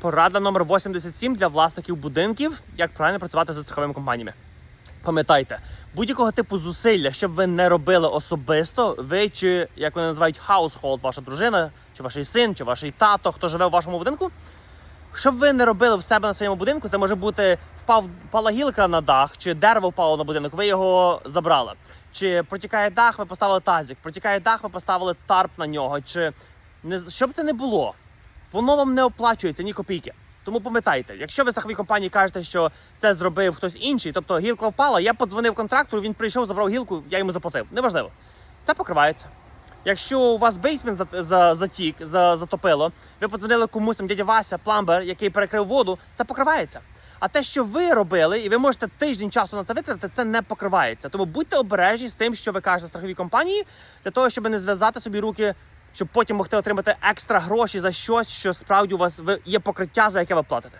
Порада номер 87 для власників будинків, як правильно працювати зі страховими компаніями. Пам'ятайте, будь-якого типу зусилля, щоб ви не робили особисто, ви чи як вони називають household, ваша дружина, чи ваш син, чи ваш тато, хто живе в вашому будинку. Щоб ви не робили в себе на своєму будинку, це може бути впав впала гілка на дах, чи дерево впало на будинок, ви його забрали. Чи протікає дах, ви поставили тазик, протікає дах, ви поставили тарп на нього. Чи не з- що це не було, воно вам не оплачується ні копійки. Тому пам'ятайте, якщо ви страховій компанії кажете, що це зробив хтось інший, тобто гілка впала, я подзвонив контрактору, він прийшов, забрав гілку, я йому заплатив. Неважливо. Це покривається. Якщо у вас бейсмент за, за, затік, за, затопило, ви подзвонили комусь там дядя Вася, пламбер, який перекрив воду, це покривається. А те, що ви робили, і ви можете тиждень часу на це витратити, це не покривається. Тому будьте обережні з тим, що ви кажете страховій компанії, для того, щоб не зв'язати собі руки, щоб потім могти отримати екстра гроші за щось, що справді у вас є покриття, за яке ви платите.